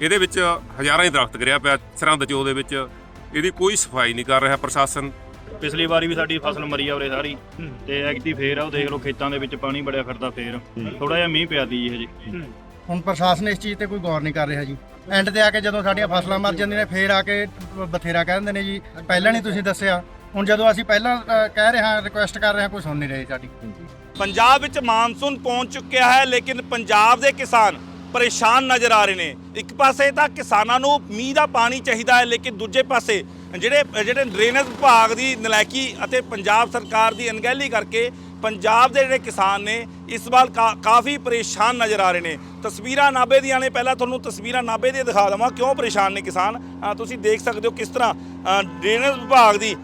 ਇਹਦੇ ਵਿੱਚ ਹਜ਼ਾਰਾਂ ਹੀ ਦਰਖਤ ਗਿਰਿਆ ਪਿਆ ਸਰਹੰਦ ਚੋ ਦੇ ਵਿੱਚ। ਇਹਦੀ ਕੋਈ ਸਫ਼ਾਈ ਨਹੀਂ ਕਰ ਰਿਹਾ ਪ੍ਰਸ਼ਾਸਨ। ਪਿਛਲੀ ਵਾਰੀ ਵੀ ਸਾਡੀ ਫਸਲ ਮਰੀ ਆ ਉਰੇ ਸਾਰੀ। ਤੇ ਐਗਤੀ ਫੇਰ ਆ ਉਹ ਦੇਖ ਲਓ ਖੇਤਾਂ ਦੇ ਵਿੱਚ ਪਾਣੀ ਬੜਿਆ ਫਿਰਦਾ ਫੇਰ। ਥੋੜਾ ਜਿਹਾ ਮੀਂਹ ਪਿਆ ਦੀ ਜੀ। ਹਜੇ ਹੁਣ ਪ੍ਰਸ਼ਾਸਨ ਇਸ ਚੀਜ਼ ਤੇ ਕੋਈ ਗੌਰ ਨਹੀਂ ਕਰ ਰਿਹਾ ਜੀ। ਐਂਡ ਤੇ ਆ ਕੇ ਜਦੋਂ ਸਾਡੀਆਂ ਫਸਲਾਂ ਮਰ ਜਾਂਦੀਆਂ ਨੇ ਫੇਰ ਆ ਕੇ ਬਥੇਰਾ ਕਹਿ ਦਿੰਦੇ ਨੇ ਜੀ। ਪਹਿਲਾਂ ਨਹੀਂ ਤੁਸੀਂ ਦੱਸਿਆ। ਹੁਣ ਜਦੋਂ ਅਸੀਂ ਪਹਿਲਾਂ ਕਹਿ ਰਹੇ ਹਾਂ ਰਿਕੁਐਸਟ ਕਰ ਰਹੇ ਹਾਂ ਕੋਈ ਸੁਣ ਨਹੀਂ ਰਹੇ ਸਾਡੀ। ਪੰਜਾਬ ਵਿੱਚ ਮਾਨਸੂਨ ਪਹੁੰਚ ਚੁੱਕਿਆ ਹੈ ਲੇਕਿਨ ਪੰਜਾਬ ਦੇ ਕਿਸਾਨ ਪਰੇਸ਼ਾਨ ਨਜ਼ਰ ਆ ਰਹੇ ਨੇ। ਇੱਕ ਪਾਸੇ ਤਾਂ ਕਿਸਾਨਾਂ ਨੂੰ ਮੀਂਹ ਦਾ ਪਾਣੀ ਚਾਹੀਦਾ ਹੈ, ਲੇਕਿਨ ਦੂਜੇ ਪਾਸੇ ਜਿਹੜੇ ਜਿਹੜੇ ਡਰੇਨੇਜ ਵਿਭਾਗ ਦੀ ਨਲਾਇਕੀ ਅਤੇ ਪੰਜਾਬ ਸਰਕਾਰ ਦੀ ਅਣਗਹਿਲੀ ਕਰਕੇ ਪੰਜਾਬ ਦੇ ਜਿਹੜੇ ਕਿਸਾਨ ਨੇ, ਇਸ ਵਾਰ ਕਾ- ਕਾਫੀ ਪਰੇਸ਼ਾਨ ਨਜ਼ਰ ਆ ਰਹੇ ਨੇ। ਤਸਵੀਰਾਂ ਨਾਬੇ ਦੀਆਂ ਨੇ। ਪਹਿਲਾਂ ਤੁਹਾਨੂੰ ਤਸਵੀਰਾਂ ਨਾਬੇ ਦੀਆਂ ਦਿਖਾ ਦਵਾਂ, ਕਿਉਂ ਪਰੇਸ਼ਾਨ ਨੇ ਕਿਸਾਨ? ਤੁਸੀਂ ਦੇਖ ਸਕਦੇ ਹੋ ਕਿਸ ਤਰ੍ਹਾਂ ਡਰੇਨੇਜ ਵਿਭਾਗ ਦੀ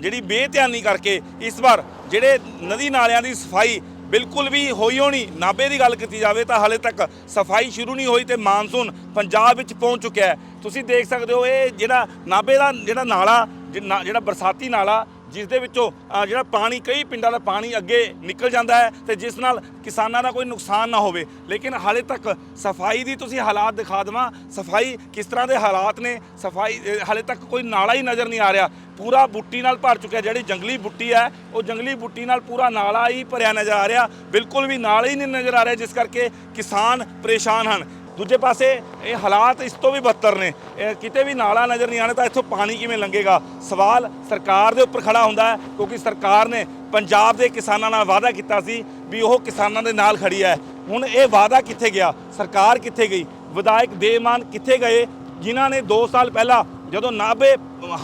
ਜਿਹੜੀ ਬੇਧਿਆਨੀ ਕਰਕੇ ਇਸ ਵਾਰ ਜਿਹੜੇ ਨਦੀ ਨਾਲਿਆਂ ਦੀ ਸਫ਼ਾਈ ਬਿਲਕੁਲ ਵੀ ਹੋਈ ਹੋਣੀ, ਨਾਬੇ ਦੀ ਗੱਲ ਕੀਤੀ ਜਾਵੇ ਤਾਂ ਹਾਲੇ ਤੱਕ ਸਫ਼ਾਈ ਸ਼ੁਰੂ ਨਹੀਂ ਹੋਈ ਤੇ ਮਾਨਸੂਨ ਪੰਜਾਬ ਵਿੱਚ ਪਹੁੰਚ ਚੁੱਕਿਆ ਹੈ। ਤੁਸੀਂ ਦੇਖ ਸਕਦੇ ਹੋ ਇਹ ਜਿਹੜਾ ਨਾਬੇ ਦਾ ਜਿਹੜਾ ਨਾਲਾ ਜਿਹੜਾ ਬਰਸਾਤੀ ਨਾਲਾ ਜਿਸ ਦੇ ਵਿੱਚੋਂ ਅ, ਜਿਹੜਾ ਪਾਣੀ ਕਈ ਪਿੰਡਾਂ ਦਾ ਪਾਣੀ ਅੱਗੇ ਨਿਕਲ ਜਾਂਦਾ ਹੈ ਤੇ ਜਿਸ ਨਾਲ ਕਿਸਾਨਾਂ ਦਾ ਕੋਈ ਨੁਕਸਾਨ ਨਾ ਹੋਵੇ। ਲੇਕਿਨ ਹਾਲੇ ਤੱਕ ਸਫ਼ਾਈ ਦੀ ਤੁਸੀਂ ਹਾਲਾਤ ਦਿਖਾ ਦੇਵਾਂ। ਸਫ਼ਾਈ ਕਿਸ ਤਰ੍ਹਾਂ ਦੇ ਹਾਲਾਤ ਨੇ? ਸਫ਼ਾਈ ਅ, ਹਾਲੇ ਤੱਕ ਕੋਈ ਨਾਲਾ ਹੀ ਨਜ਼ਰ ਨਹੀਂ ਆ ਰਿਹਾ। ਪੂਰਾ ਬੁੱਟੀ ਨਾਲ ਭਰ ਚੁੱਕਿਆ ਜਿਹੜੀ ਜੰਗਲੀ ਬੁੱਟੀ ਹੈ ਉਹ ਜੰਗਲੀ ਬੁੱਟੀ ਨਾਲ ਪੂਰਾ ਨਾਲਾ ਹੀ ਭਰਿਆ ਨਜ਼ਰ ਆ ਰਿਹਾ। ਬਿਲਕੁਲ ਵੀ ਨਾਲਾ ਹੀ ਨਹੀਂ ਨਜ਼ਰ ਆ ਰਿਹਾ ਜਿਸ ਕਰਕੇ ਕਿਸਾਨ ਪਰੇਸ਼ਾਨ ਹਨ। ਦੂਜੇ ਪਾਸੇ ਇਹ ਹਾਲਾਤ ਇਸ ਤੋਂ ਵੀ ਬਦਤਰ ਨੇ। ਕਿਤੇ ਵੀ ਨਾਲਾ ਨਜ਼ਰ ਨਹੀਂ ਆਣਾ ਤਾਂ ਇੱਥੋਂ ਪਾਣੀ ਕਿਵੇਂ ਲੰਘੇਗਾ? ਸਵਾਲ ਸਰਕਾਰ ਦੇ ਉੱਪਰ ਖੜਾ ਹੁੰਦਾ ਹੈ ਕਿਉਂਕਿ ਸਰਕਾਰ ਨੇ ਪੰਜਾਬ ਦੇ ਕਿਸਾਨਾਂ ਨਾਲ ਵਾਅਦਾ ਕੀਤਾ ਸੀ ਵੀ ਉਹ ਕਿਸਾਨਾਂ ਦੇ ਨਾਲ ਖੜੀ ਹੈ। ਹੁਣ ਇਹ ਵਾਅਦਾ ਕਿੱਥੇ ਗਿਆ? ਸਰਕਾਰ ਕਿੱਥੇ ਗਈ? ਵਿਧਾਇਕ ਦੇਮਾਨ ਕਿੱਥੇ ਗਏ? ਜਿਨ੍ਹਾਂ ਨੇ 2 ਸਾਲ ਪਹਿਲਾਂ ਜਦੋਂ ਨਾਭੇ,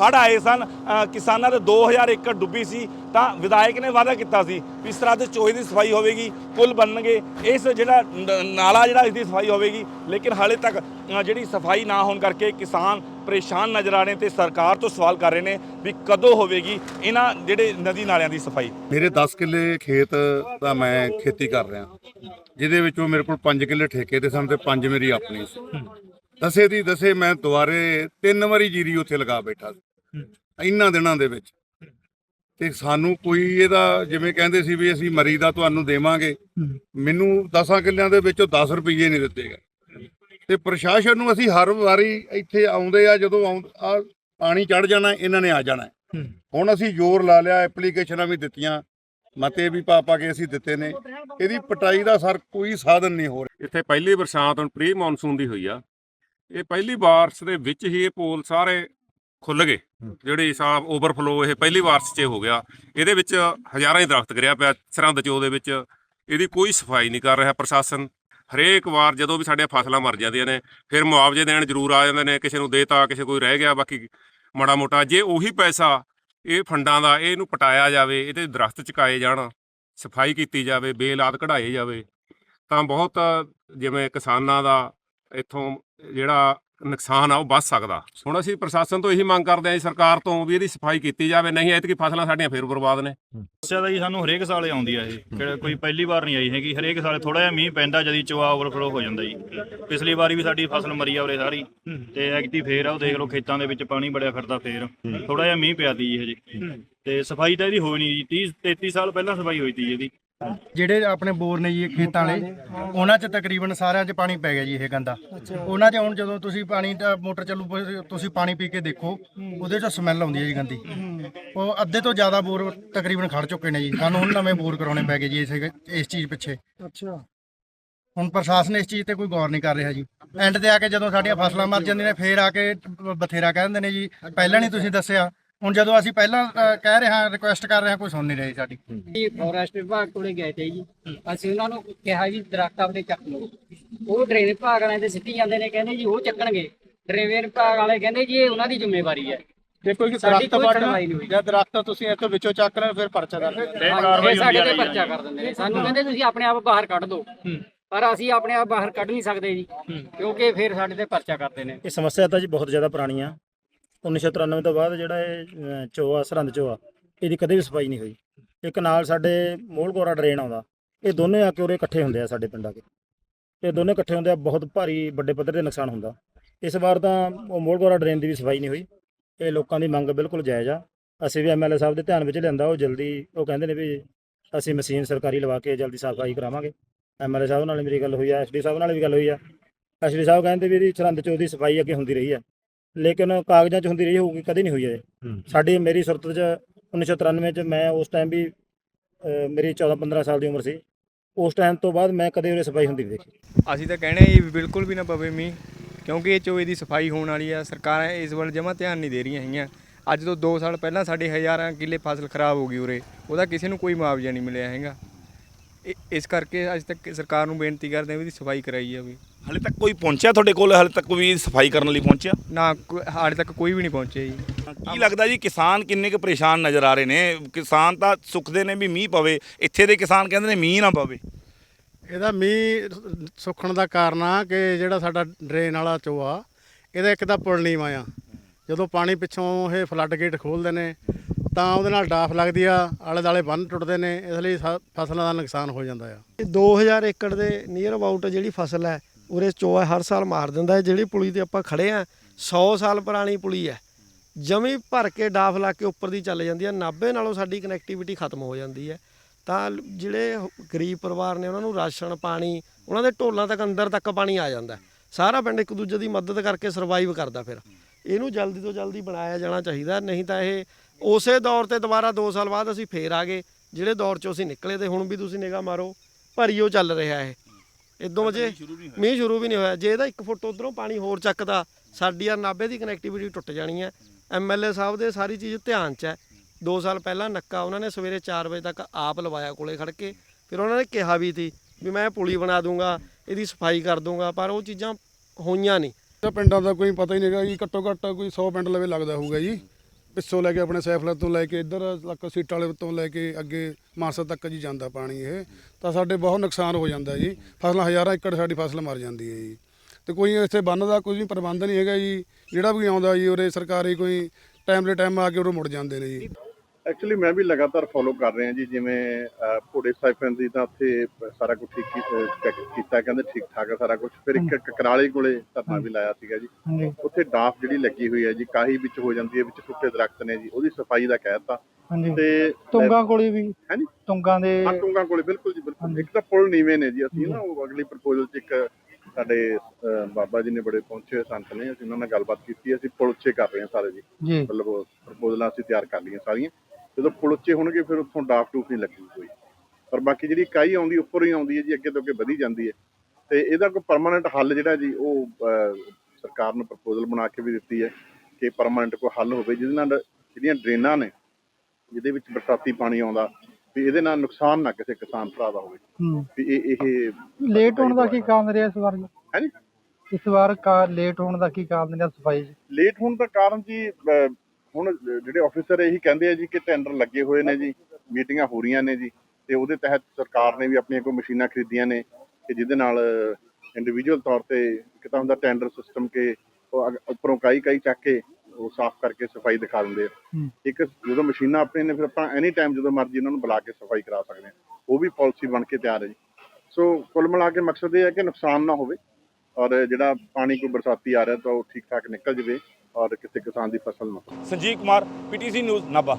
ਹੜ੍ਹ ਆਏ ਸਨ ਕਿਸਾਨਾਂ ਦੇ 2000 ਏਕੜ ਡੁੱਬੀ ਸੀ, ਤਾਂ ਵਿਧਾਇਕ ਨੇ ਵਾਅਦਾ ਕੀਤਾ ਸੀ ਵੀ ਇਸ ਤਰ੍ਹਾਂ ਦੇ ਚੋਹੇ ਦੀ ਸਫ਼ਾਈ ਹੋਵੇਗੀ, ਪੁਲ ਬਣਨਗੇ, ਇਸ ਜਿਹੜਾ ਨਾਲਾ ਜਿਹੜਾ ਇਸ ਦੀ ਸਫ਼ਾਈ ਹੋਵੇਗੀ, ਲੇਕਿਨ ਹਾਲੇ ਤੱਕ ਜਿਹੜੀ ਸਫ਼ਾਈ ਨਾ ਹੋਣ ਕਰਕੇ ਕਿਸਾਨ ਪਰੇਸ਼ਾਨ ਨਜ਼ਰ ਆ ਰਹੇ ਤੇ ਸਰਕਾਰ ਤੋਂ ਸਵਾਲ ਕਰ ਰਹੇ ਨੇ ਵੀ ਕਦੋਂ ਹੋਵੇਗੀ ਇਹਨਾਂ ਜਿਹੜੇ ਨਦੀ ਨਾਲਿਆਂ ਦੀ ਸਫ਼ਾਈ। ਮੇਰੇ 10 ਕਿੱਲੇ ਖੇਤ ਦਾ ਮੈਂ ਖੇਤੀ ਕਰ ਰਿਹਾ। ਜਿਹਦੇ ਵਿੱਚੋਂ ਮੇਰੇ ਕੋਲ 5 ਕਿੱਲੇ ਠੇਕੇ ਤੇ ਸਨ ਤੇ 5 ਮੇਰੀ ਆਪਣੀ ਸੀ। ਦਸੇ ਦੀ ਦਸੇ ਮੈਂ ਦੁਬਾਰੇ ਤਿੰਨ ਵਾਰੀ ਜੀਰੀ ਉੱਥੇ ਲਗਾ ਬੈਠਾ ਸੀ। ਇੰਨਾ ਦਿਨਾਂ ਦੇ ਵਿੱਚ। ਤੇ ਸਾਨੂੰ ਕੋਈ ਇਹਦਾ ਜਿਵੇਂ ਕਹਿੰਦੇ ਸੀ ਵੀ ਅਸੀਂ ਮਰੀ ਦਾ ਤੁਹਾਨੂੰ ਦੇਵਾਂਗੇ। ਮੈਨੂੰ 10 ਕਿੱਲਿਆਂ ਦੇ ਵਿੱਚੋਂ 10 ਰੁਪਏ ਨਹੀਂ ਦਿੱਤੇ ਗਏ। ਤੇ ਪ੍ਰਸ਼ਾਸਨ ਨੂੰ ਅਸੀਂ ਹਰ ਵਾਰੀ ਇੱਥੇ ਆਉਂਦੇ ਆ ਜਦੋਂ ਆਉਂ- ਆ ਪਾਣੀ ਚੜ ਜਾਣਾ ਇਹਨਾਂ ਨੇ ਆ ਜਾਣਾ। ਹੁਣ ਅਸੀਂ ਜ਼ੋਰ ਲਾ ਲਿਆ ਐਪਲੀਕੇਸ਼ਨਾਂ ਵੀ ਦਿੱਤੀਆਂ। ਮਤੇ ਵੀ ਪਾ ਪਾ ਕੇ ਅਸੀਂ ਦਿੱਤੇ ਨੇ। ਇਹਦੀ ਪਟਾਈ ਦਾ ਸਰ ਕੋਈ ਸਾਧਨ ਨਹੀਂ ਹੋ ਰਿਹਾ। ਇੱਥੇ ਪਹਿਲੀ ਬਰਸਾਤ ਹੁਣ ਪ੍ਰੀ ਮੌਨਸੂਨ ਦੀ ਹੋਈ ਆ। ਇਹ ਪਹਿਲੀ ਬਾਰਿਸ਼ ਦੇ ਵਿੱਚ ਹੀ ਇਹ ਪੋਲ ਸਾਰੇ ਖੁੱਲ ਗਏ। ਜਿਹੜੇ ਹਿਸਾਬ ਓਵਰਫਲੋ ਇਹ ਪਹਿਲੀ ਬਾਰਿਸ਼ 'ਚ ਹੋ ਗਿਆ। ਇਹਦੇ ਵਿੱਚ ਹਜ਼ਾਰਾਂ ਹੀ ਦਰਖਤ ਗਿਰਿਆ ਪਿਆ ਸਰਹੰਦ ਚੋ ਦੇ ਵਿੱਚ। ਇਹਦੀ ਕੋਈ ਸਫ਼ਾਈ ਨਹੀਂ ਕਰ ਰਿਹਾ ਪ੍ਰਸ਼ਾਸਨ। ਹਰੇਕ ਵਾਰ ਜਦੋਂ ਵੀ ਸਾਡੇ ਫਸਲਾਂ ਮਰ ਜਾਂਦੀਆਂ ਨੇ ਫਿਰ ਮੁਆਵਜ਼ੇ ਦੇਣ ਜ਼ਰੂਰ ਆ ਜਾਂਦੇ ਨੇ ਕਿਸੇ ਨੂੰ ਦੇਤਾ ਕਿਸੇ ਕੋਈ ਰਹਿ ਗਿਆ ਬਾਕੀ ਮਾੜਾ ਮੋਟਾ ਜੇ ਉਹੀ ਪੈਸਾ ਇਹ ਫੰਡਾਂ ਦਾ ਇਹਨੂੰ ਪਟਾਇਆ ਜਾਵੇ ਇਹਦੇ ਦਰਖਤ ਚੁਕਾਏ ਜਾਣ ਸਫ਼ਾਈ ਕੀਤੀ ਜਾਵੇ ਬੇਲਾਤ ਕਢਾਏ ਜਾਵੇ ਤਾਂ ਬਹੁਤ ਜਿਵੇਂ ਕਿਸਾਨਾਂ ਦਾ ਇੱਥੋਂ ਜਿਹੜਾ ਨੁਕਸਾਨ ਆ ਉਹ ਬਚ ਸਕਦਾ। ਹੁਣ ਅਸੀਂ ਪ੍ਰਸ਼ਾਸਨ ਤੋਂ ਇਹੀ ਮੰਗ ਕਰਦੇ ਹਾਂ ਸਰਕਾਰ ਤੋਂ ਵੀ ਇਹਦੀ ਸਫ਼ਾਈ ਕੀਤੀ ਜਾਵੇ, ਨਹੀਂ ਐਤਕੀ ਫਸਲਾਂ ਸਾਡੀਆਂ ਫੇਰ ਬਰਬਾਦ ਨੇ। ਸਮੱਸਿਆ ਤਾਂ ਜੀ ਸਾਨੂੰ ਹਰੇਕ ਸਾਲੇ ਆਉਂਦੀ ਆ ਇਹ ਕੋਈ ਪਹਿਲੀ ਵਾਰ ਨਹੀਂ ਆਈ ਹੈਗੀ, ਹਰੇਕ ਸਾਲੇ ਥੋੜਾ ਜਿਹਾ ਮੀਂਹ ਪੈਂਦਾ ਜਦੀ ਚੋਆ ਓਵਰਫਲੋ ਹੋ ਜਾਂਦਾ ਜੀ। ਪਿਛਲੀ ਵਾਰੀ ਵੀ ਸਾਡੀ ਫਸਲ ਮਰੀ ਆ ਉਰੇ ਸਾਰੀ, ਤੇ ਐਗਤੀ ਫੇਰ ਆ ਉਹ ਦੇਖ ਲਓ ਖੇਤਾਂ ਦੇ ਵਿੱਚ ਪਾਣੀ ਬੜਿਆ ਫਿਰਦਾ ਫੇਰ ਥੋੜਾ ਜਿਹਾ ਮੀਂਹ ਪਿਆ ਦੀ ਜੀ ਹਜੇ। ਤੇ ਸਫ਼ਾਈ ਤਾਂ ਇਹਦੀ ਹੋਈ ਨਹੀਂ ਜੀ 30 33 ਸਾਲ ਪਹਿਲਾਂ ਸਫ਼ਾਈ ਹੋਈ ਤੀ ਇਹਦੀ। ਜਿਹੜੇ ਆਪਣੇ ਬੋਰ ਨੇ ਜੀ ਖੇਤਾਂ ਵਾਲੇ ਉਹਨਾਂ 'ਚ ਤਕਰੀਬਨ ਸਾਰਿਆਂ 'ਚ ਪਾਣੀ ਪੈ ਗਿਆ ਜੀ ਇਹ ਗੰਦਾ। ਉਹਨਾਂ 'ਚ ਹੁਣ ਜਦੋਂ ਤੁਸੀਂ ਪਾਣੀ ਦਾ ਮੋਟਰ ਚੱਲੂ ਤੁਸੀਂ ਪਾਣੀ ਪੀ ਕੇ ਦੇਖੋ ਉਹਦੇ 'ਚੋਂ ਸਮੈਲ ਆਉਂਦੀ ਹੈ ਜੀ ਗੰਦੀ। ਉਹ ਅੱਧੇ ਤੋਂ ਜ਼ਿਆਦਾ ਬੋਰ ਤਕਰੀਬਨ ਖੜ ਚੁੱਕੇ ਨੇ ਜੀ। ਸਾਨੂੰ ਹੁਣ ਨਵੇਂ ਬੋਰ ਕਰਾਉਣੇ ਪੈ ਗਏ ਜੀ ਇਸ ਇਸ ਚੀਜ਼ ਪਿੱਛੇ। ਅੱਛਾ। ਹੁਣ ਪ੍ਰਸ਼ਾਸਨ ਇਸ ਚੀਜ਼ ਤੇ ਕੋਈ ਗੌਰ ਨਹੀਂ ਕਰ ਰਿਹਾ ਜੀ। ਐਂਡ ਤੇ ਆ ਕੇ ਜਦੋਂ ਸਾਡੀਆਂ ਫਸਲਾਂ ਮਰ ਜਾਂਦੀਆਂ ਨੇ ਫੇਰ ਆ ਕੇ ਬਥੇਰਾ ਕਹਿ ਦਿੰਦੇ ਨੇ ਜੀ। ਪਹਿਲਾਂ ਨਹੀਂ ਤੁਸੀਂ ਦੱਸਿਆ। ਹੁਣ ਜਦੋਂ ਅਸੀਂ ਪਹਿਲਾਂ ਅ, ਕਹਿ ਰਹੇ ਹਾਂ ਰਿਕੁਐਸਟ ਕਰ ਰਹੇ ਹਾਂ ਕੋਈ ਸੁਣ ਨਹੀਂ ਰਹੇ ਸਾਡੀ। ਜੀ ਫੋਰੈਸਟ ਵਿਭਾਗ ਕੋਲੇ ਗਏ ਤੇ ਜੀ। ਅਸੀਂ ਉਹਨਾਂ ਨੂੰ ਕਿਹਾ ਵੀ ਦਰਖਤ ਆਪਣੇ ਚੱਕ ਲਓ। ਉਹ ਡਰੇਨ ਵਿਭਾਗ ਵਾਲਿਆਂ ਦੇ ਸਿੱਟੀ ਜਾਂਦੇ ਨੇ ਕਹਿੰਦੇ ਜੀ ਉਹ ਚੱਕਣਗੇ। ਡਰੇਨ ਵਿਭਾਗ ਵਾਲੇ ਕਹਿੰਦੇ ਜੀ ਇਹ ਉਹਨਾਂ ਦੀ ਜ਼ਿੰਮੇਵਾਰੀ ਹੈ। ਦੇਖੋ ਕਿ ਸਾਡੀ ਕੋਈ ਸੁਣਵਾਈ ਨਹੀਂ ਹੋਈ। ਜਾਂ ਦਰਖਤ ਤੁਸੀਂ ਇੱਥੋਂ ਵਿੱਚੋਂ ਚੱਕ ਰਹੇ ਹੋ, ਫਿਰ ਪਰਚਾ ਕਰ ਦਿੰਦੇ ਇਹ ਹਾਂ, ਕਾਰਵਾਈ ਇਹ ਸਾਡੇ ਤੇ ਪਰਚਾ ਕਰ ਦਿੰਦੇ ਨੇ। ਸਾਨੂੰ ਕਹਿੰਦੇ ਤੁਸੀਂ ਆਪਣੇ ਆਪ ਬਾਹਰ ਕੱਢ ਦਿਓ। ਪਰ ਅਸੀਂ ਆਪਣੇ ਆਪ ਬਾਹਰ ਕੱਢ ਨਹੀਂ ਸਕਦੇ ਜੀ। ਕਿਉਂਕਿ ਫਿਰ ਸਾਡੇ ਤੇ ਪਰਚਾ ਕਰਦੇ ਨੇ। ਇਹ ਸਮੱਸਿਆ ਤਾਂ ਜੀ ਬਹੁਤ ਜ਼ਿਆਦਾ ਪੁਰਾਣੀ ਆ। 1993 ਤੋਂ ਬਾਅਦ ਜਿਹੜਾ ਇਹ ਅਹ, ਚੋਆ ਸਰਹੰਦ ਚੋਆ ਇਹਦੀ ਕਦੇ ਵੀ ਸਫ਼ਾਈ ਨਹੀਂ ਹੋਈ। ਇੱਕ ਨਾਲ ਸਾਡੇ ਮੋਲਗੋਰਾ ਡਰੇਨ ਆਉਂਦਾ ਇਹ ਦੋਨੇ ਆ ਕੇ ਉਰੇ ਇਕੱਠੇ ਹੁੰਦੇ ਆ ਸਾਡੇ ਪਿੰਡਾਂ ਕੇ। ਇਹ ਦੋਨੇ ਇਕੱਠੇ ਹੁੰਦੇ ਆ ਬਹੁਤ ਭਾਰੀ ਵੱਡੇ ਪੱਧਰ ਤੇ ਨੁਕਸਾਨ ਹੁੰਦਾ। ਇਸ ਵਾਰ ਤਾਂ ਉਹ ਮੋਲਗੋਰਾ ਡਰੇਨ ਦੀ ਵੀ ਸਫ਼ਾਈ ਨਹੀਂ ਹੋਈ। ਇਹ ਲੋਕਾਂ ਦੀ ਮੰਗ ਬਿਲਕੁਲ ਜਾਇਜ਼ ਆ। ਅਸੀਂ ਵੀ ਐਮਐਲਏ ਸਾਹਿਬ ਦੇ ਧਿਆਨ ਵਿੱਚ ਲਿਆਂਦਾ ਉਹ ਜਲਦੀ ਉਹ ਕਹਿੰਦੇ ਨੇ ਵੀ ਅਸੀਂ ਮਸ਼ੀਨ ਸਰਕਾਰੀ ਲਵਾ ਕੇ ਜਲਦੀ ਸਫ਼ਾਈ ਕਰਾਵਾਂਗੇ। ਐਮਐਲਏ ਸਾਹਿਬ ਨਾਲ ਮੇਰੀ ਗੱਲ ਹੋਈ ਆ ਐਸਡੀ ਸਾਹਿਬ ਨਾਲ ਵੀ ਗੱਲ ਹੋਈ ਆ। ਐਸਡੀ ਸਾਹਿਬ ਕਹਿੰਦੇ ਵੀ ਇਹਦੀ ਸਰਹੰਦ ਚੋ ਦੀ ਸਫ਼ਾਈ ਅੱਗੇ ਹੁੰਦੀ ਰਹੀ ਹੈ ਲੇਕਿਨ ਕਾਗਜ਼ਾਂ 'ਚ ਹੁੰਦੀ ਰਹੀ ਹੋਊਗੀ ਕਦੇ ਨਹੀਂ ਹੋਈ ਇਹ। ਸਾਡੀ ਮੇਰੀ ਸੁਰਤ 'ਚ 1993 'ਚ ਮੈਂ ਉਸ ਟਾਈਮ ਵੀ ਅਹ, ਮੇਰੀ 14-15 ਸਾਲ ਦੀ ਉਮਰ ਸੀ। ਉਸ ਟਾਈਮ ਤੋਂ ਬਾਅਦ ਮੈਂ ਕਦੇ ਉਰੇ ਸਫ਼ਾਈ ਹੁੰਦੀ ਨਹੀਂ ਦੇਖੀ। ਅਸੀਂ ਤਾਂ ਕਹਿੰਦੇ ਹਾਂ ਜੀ ਵੀ ਬਿਲਕੁਲ ਵੀ ਨਾ ਪਵੇ ਮੀਂਹ ਕਿਉਂਕਿ ਇਹ ਚੋਏ ਦੀ ਸਫ਼ਾਈ ਹੋਣ ਵਾਲੀ ਆ। ਸਰਕਾਰਾਂ ਇਸ ਵੱਲ ਜਮਾ ਧਿਆਨ ਨਹੀਂ ਦੇ ਰਹੀਆਂ ਹੈਗੀਆਂ। ਅੱਜ ਤੋਂ 2 ਸਾਲ ਪਹਿਲਾਂ ਸਾਡੇ ਹਜ਼ਾਰਾਂ ਕਿੱਲੇ ਫਸਲ ਖਰਾਬ ਹੋ ਗਈ ਉਰੇ। ਉਹਦਾ ਕਿਸੇ ਨੂੰ ਕੋਈ ਮੁਆਵਜ਼ਾ ਨਹੀਂ ਮਿਲਿਆ ਹੈਗਾ। ਇ- ਇਸ ਕਰਕੇ ਅੱਜ ਤੱਕ ਸਰਕਾਰ ਨੂੰ ਬੇਨਤੀ ਕਰਦੇ ਹਾਂ ਵੀ ਇਹਦੀ ਸਫ਼ਾਈ ਕਰਾਈ ਜਾਵੇ ਹਲੇ ਤੱਕ ਕੋਈ ਪਹੁੰਚਿਆ ਤੁਹਾਡੇ ਕੋਲ? ਹਲੇ ਤੱਕ ਕੋਈ ਸਫ਼ਾਈ ਕਰਨ ਲਈ ਪਹੁੰਚਿਆ? ਨਾ ਕੋ- ਹਾਲੇ ਤੱਕ ਕੋਈ ਵੀ ਨਹੀਂ ਪਹੁੰਚਿਆ ਜੀ। ਕੀ ਲੱਗਦਾ ਜੀ ਕਿਸਾਨ ਕਿੰਨੇ ਕੁ ਪਰੇਸ਼ਾਨ ਨਜ਼ਰ ਆ ਰਹੇ ਨੇ? ਕਿਸਾਨ ਤਾਂ ਸੁੱਖਦੇ ਨੇ ਵੀ ਮੀਂਹ ਪਵੇ ਇੱਥੇ ਦੇ ਕਿਸਾਨ ਕਹਿੰਦੇ ਨੇ ਮੀਂਹ ਨਾ ਪਵੇ। ਇਹਦਾ ਮੀਂਹ ਸੁੱਖਣ ਦਾ ਕਾਰਨ ਆ ਕਿ ਜਿਹੜਾ ਸਾਡਾ ਡਰੇਨ ਵਾਲਾ ਚੋਆ ਇਹਦਾ ਇੱਕ ਤਾਂ ਪੁਲ ਨੀਵਾਂ ਆ। ਜਦੋਂ ਪਾਣੀ ਪਿੱਛੋਂ ਇਹ ਫਲੱਡ ਗੇਟ ਖੋਲਦੇ ਨੇ ਤਾਂ ਉਹਦੇ ਨਾਲ ਡਾਫ ਲੱਗਦੀ ਆ, ਆਲੇ ਦਾਲੇ ਬੰਨ ਟੁੱਟਦੇ ਨੇ, ਇਸ ਲਈ ਸ- ਫਸਲਾਂ ਦਾ ਨੁਕਸਾਨ ਹੋ ਜਾਂਦਾ ਆ। ਇਹ 2000 ਏਕੜ ਦੇ ਨੀਅਰ ਅਬਾਊਟ ਜਿਹੜੀ ਫਸਲ ਹੈ, ਉਰੇ ਚੋਆ ਹਰ ਸਾਲ ਮਾਰ ਦਿੰਦਾ ਹੈ, ਜਿਹੜੀ ਪੁਲੀ ਤੇ ਆਪਾਂ ਖੜੇ ਆ 100 ਸਾਲ ਪੁਰਾਣੀ ਪੁਲੀ ਹੈ। ਜਮੀ ਭਰ ਕੇ ਡਾਫ ਲਾ ਕੇ ਉੱਪਰ ਦੀ ਚੱਲ ਜਾਂਦੀ ਹੈ, ਨਾਭੇ ਨਾਲੋਂ ਸਾਡੀ ਕਨੈਕਟੀਵਿਟੀ ਖਤਮ ਹੋ ਜਾਂਦੀ ਹੈ। ਤਾਂ ਜਿਹੜੇ ਗਰੀਬ ਪਰਿਵਾਰ ਨੇ ਉਹਨਾਂ ਨੂੰ ਰਾਸ਼ਨ, ਪਾਣੀ, ਉਹਨਾਂ ਦੇ ਢੋਲਾਂ ਤੱਕ ਅੰਦਰ ਤੱਕ ਪਾਣੀ ਆ ਜਾਂਦਾ ਸਾਰਾ ਪਿੰਡ ਇੱਕ ਦੂਜੇ ਦੀ ਮਦਦ ਕਰਕੇ ਸਰਵਾਈਵ ਕਰਦਾ ਫਿਰ। ਇਹਨੂੰ ਜਲਦੀ ਤੋਂ ਜਲਦੀ ਬਣਾਇਆ ਜਾਣਾ ਚਾਹੀਦਾ, ਨਹੀਂ ਤਾਂ ਇਹ ਉਸੇ ਦੌਰ ਤੇ ਦੁਬਾਰਾ 2 ਸਾਲ ਬਾਅਦ ਅਸੀਂ ਫੇਰ ਆ ਗਏ। ਜਿਹੜੇ ਦੌਰ ਚੋਂ ਅਸੀਂ ਨਿਕਲੇ ਤੇ ਹੁਣ ਵੀ ਤੁਸੀਂ ਨਿਗਾਹ ਮਾਰੋ ਭਰੀਓ ਚੱਲ ਰਿਹਾ ਇਹ। ਇਦੋਂ ਵਜੇ ਮੀਂਹ ਸ਼ੁਰੂ ਵੀ ਨਹੀਂ ਹੋਇਆ। ਜੇ ਇਹਦਾ 1 ਫੁੱਟ ਉਧਰੋਂ ਪਾਣੀ ਹੋਰ ਚੱਕਦਾ ਸਾਡੀ ਆ ਨਾਭੇ ਦੀ ਕਨੈਕਟੀਵਿਟੀ ਟੁੱਟ ਜਾਣੀ ਹੈ। ਐਮਐਲਏ ਸਾਹਿਬ ਦੇ ਸਾਰੀ ਚੀਜ਼ ਧਿਆਨ 'ਚ ਹੈ। 2 ਸਾਲ ਪਹਿਲਾਂ ਨੱਕਾ ਉਹਨਾਂ ਨੇ ਸਵੇਰੇ 4 ਵਜੇ ਤੱਕ ਆਪ ਲਵਾਇਆ ਕੋਲੇ ਖੜ ਕੇ। ਫਿਰ ਉਹਨਾਂ ਨੇ ਕਿਹਾ ਵੀ ਸੀ ਵੀ ਮੈਂ ਪੁਲੀ ਬਣਾ ਦੂੰਗਾ ਇਹਦੀ ਸਫ਼ਾਈ ਕਰ ਦੂੰਗਾ ਪਰ ਉਹ ਚੀਜ਼ਾਂ ਹੋਈਆਂ ਨਹੀਂ। ਪਿੰਡਾਂ ਦਾ ਕੋਈ ਪਤਾ ਹੀ ਨਹੀਂਗਾ ਜੀ। ਘੱਟੋ ਘੱਟ ਕੋਈ 100 ਪਿੰਡ ਲਵੇ ਲੱਗਦਾ ਹੋਊਗਾ ਜੀ। ਪਿੱਛੋਂ ਲੈ ਕੇ ਆਪਣੇ ਸੈਫਲਾ ਤੋਂ ਲੈ ਕੇ ਇੱਧਰ ਤੱਕ, ਸੀਟ ਵਾਲੇ ਤੋਂ ਲੈ ਕੇ ਅੱਗੇ ਮਾਨਸਾ ਤੱਕ ਜੀ ਜਾਂਦਾ ਪਾਣੀ ਇਹ। ਤਾਂ ਸਾਡੇ ਬਹੁਤ ਨੁਕਸਾਨ ਹੋ ਜਾਂਦਾ ਜੀ। ਫਸਲਾਂ ਹਜ਼ਾਰਾਂ ਏਕੜ ਸਾਡੀ ਫਸਲ ਮਰ ਜਾਂਦੀ ਹੈ ਜੀ। ਤੇ ਕੋਈ ਇੱਥੇ ਬੰਨ ਦਾ ਕੋਈ ਪ੍ਰਬੰਧ ਨਹੀਂ ਹੈਗਾ ਜੀ। ਜਿਹੜਾ ਵੀ ਆਉਂਦਾ ਜੀ, ਉਰੇ ਸਰਕਾਰੀ ਕੋਈ ਟਾਈਮ ਦੇ ਟਾਈਮ ਆ ਕੇ ਉਰੇ ਮੁੜ ਜਾਂਦੇ ਨੇ ਜੀ। ਐਕਚੁਅਲੀ ਮੈਂ ਵੀ ਲਗਾਤਾਰ ਫੋਲੋ ਕਰ ਰਿਹਾ ਜੀ ਜਿਵੇਂ ਭੋੜੇ ਸਾਈਫਨ ਦੀ ਤਾਂ ਉੱਥੇ ਸਾਰਾ ਕੁਝ ਠੀਕ ਕੀਤਾ ਕਹਿੰਦੇ ਠੀਕ ਠਾਕ ਹੈ ਸਾਰਾ ਕੁਝ ਫਿਰ ਇੱਕ ਕਕਰਾਲੇ ਕੋਲੇ ਧਰਨਾ ਵੀ ਲਾਇਆ ਸੀਗਾ ਜੀ। ਉੱਥੇ ਡਾਫ ਜਿਹੜੀ ਲੱਗੀ ਹੋਈ ਹੈ ਜੀ ਕਾਹੀ ਵਿੱਚ ਹੋ ਜਾਂਦੀ ਹੈ ਵਿੱਚ ਸੁੱਕੇ ਦਰਖਤ ਨੇ ਜੀ ਉਹਦੀ ਸਫ਼ਾਈ ਦਾ ਕਹਿਤਾ ਤੇ ਤੁੰਗਾ ਕੋਲੇ ਵੀ? ਹਾਂਜੀ ਤੁੰਗਾ ਦੇ ਹਾਂ ਟੁੰਗਾ ਕੋਲੇ ਬਿਲਕੁਲ ਜੀ ਬਿਲਕੁਲ। ਇੱਕ ਤਾਂ ਪੁਲ ਨੀਵੇਂ ਨੇ ਜੀ ਅਸੀਂ ਨਾ ਉਹ ਅਗਲੀ ਪ੍ਰਪੋਜ਼ਲ ਚ ਇੱਕ ਸਾਡੇ ਅਹ, ਬਾਬਾ ਜੀ ਨੇ ਬੜੇ ਪਹੁੰਚੇ ਹੋਏ ਸੰਤ ਨੇ ਅਸੀਂ ਉਹਨਾਂ ਨਾਲ ਗੱਲਬਾਤ ਕੀਤੀ ਅਸੀਂ ਪੁਲ ਉੱਚੇ ਕਰ ਰਹੇ ਹਾਂ ਸਾਰੇ ਜੀ। ਜੀ। ਮਤਲਬ ਪ੍ਰਪੋਜ਼ਲਾਂ ਅਸੀਂ ਤਿਆਰ ਕਰ ਲਈਆਂ ਸਾਰੀਆਂ। ਜਦੋਂ ਪੁਲ ਉੱਚੇ ਹੋਣਗੇ ਫਿਰ ਉੱਥੋਂ ਡਾਫ ਟੂਫ ਨਹੀਂ ਲੱਗੂਗੀ ਕੋਈ। ਪਰ ਬਾਕੀ ਜਿਹੜੀ ਇਕਾਈ ਆਉਂਦੀ ਉੱਪਰ ਹੀ ਆਉਂਦੀ ਹੈ ਜੀ ਅੱਗੇ ਤੋਂ ਅੱਗੇ ਵਧੀ ਜਾਂਦੀ ਹੈ। ਤੇ ਇਹਦਾ ਕੋਈ ਪਰਮਾਨੈਂਟ ਹੱਲ ਜਿਹੜਾ ਜੀ ਉਹ ਅਹ, ਸਰਕਾਰ ਨੂੰ ਪ੍ਰਪੋਜ਼ਲ ਬਣਾ ਕੇ ਵੀ ਦਿੱਤੀ ਹੈ ਕਿ ਪਰਮਾਨੈਂਟ ਕੋਈ ਹੱਲ ਹੋਵੇ ਜਿਹਦੇ ਨਾਲ ਜਿਹੜੀਆਂ ਡਰੇਨਾਂ ਨੇ ਜਿਹਦੇ ਵਿੱਚ ਬਰਸਾਤੀ ਪਾਣੀ ਆਉਂਦਾ ਵੀ ਇਹਦੇ ਨਾਲ ਨੁਕਸਾਨ ਨਾ ਕਿਸੇ ਕਿਸਾਨ ਭਰਾ ਦਾ ਹੋਵੇ। ਹੂੰ। ਵੀ ਇਹ ਇਹ ਲੇਟ ਹੋਣ ਦਾ ਕੀ ਕਾਰਨ ਰਿਹਾ ਇਸ ਵਾਰ? ਹਾਂਜੀ ਇਸ ਵਾਰ ਕਾ ਲੇਟ ਹੋਣ ਦਾ ਕੀ ਕਾਰਨ ਰਿਹਾ ਸਫ਼ਾਈ? 'ਚ? ਲੇਟ ਹੋਣ ਦਾ ਕਾਰਨ ਜੀ ਅਹ, ਹੁਣ ਜਿਹੜੇ ਆਫੀਸਰ ਇਹੀ ਕਹਿੰਦੇ ਆ ਜੀ ਕਿ ਟੈਂਡਰ ਲੱਗੇ ਹੋਏ ਨੇ ਜੀ ਮੀਟਿੰਗਾਂ ਹੋ ਰਹੀਆਂ ਨੇ ਜੀ ਤੇ ਉਹਦੇ ਤਹਿਤ ਸਰਕਾਰ ਨੇ ਵੀ ਆਪਣੀਆਂ ਕੋਈ ਮਸ਼ੀਨਾਂ ਖਰੀਦੀਆਂ ਨੇ ਕਿ ਜਿਹਦੇ ਨਾਲ ਇੰਡੀਵਿਜੂਅਲ ਤੌਰ ਤੇ ਇੱਕ ਤਾਂ ਹੁੰਦਾ ਟੈਂਡਰ ਸਿਸਟਮ ਕੇ ਉਹ ਅਗ- ਉੱਪਰੋਂ ਕਾਈ ਕਾਈ ਚੱਕ ਕੇ ਉਹ ਸਾਫ਼ ਕਰਕੇ ਸਫ਼ਾਈ ਦਿਖਾ ਦਿੰਦੇ ਆ। ਇੱਕ ਜਦੋਂ ਮਸ਼ੀਨਾਂ ਆਪਣੀਆਂ ਨੇ ਫਿਰ ਆਪਾਂ ਐਨੀ ਟਾਈਮ ਜਦੋਂ ਮਰਜ਼ੀ ਇਹਨਾਂ ਨੂੰ ਬੁਲਾ ਕੇ ਸਫ਼ਾਈ ਕਰਾ ਸਕਦੇ ਆ। ਉਹ ਵੀ ਪਾਲਿਸੀ ਬਣ ਕੇ ਤਿਆਰ ਹੈ ਜੀ। ਸੋ ਕੁੱਲ ਮਿਲਾ ਕੇ ਮਕਸਦ ਇਹ ਹੈ ਕਿ ਨੁਕਸਾਨ ਨਾ ਹੋਵੇ ਔਰ ਜਿਹੜਾ ਪਾਣੀ ਕੋਈ ਬਰਸਾਤੀ ਆ ਰਿਹਾ ਤਾਂ ਉਹ ਠੀਕ ਠਾਕ ਨਿਕਲ ਜਵੇ ਔਰ ਕਿਸੇ ਕਿਸਾਨ ਦੀ ਫਸਲ ਨਾ ਸੰਜੀਵ ਕੁਮਾਰ ਪੀਟੀਸੀ ਨਿਊਜ਼ ਨਾਭਾ।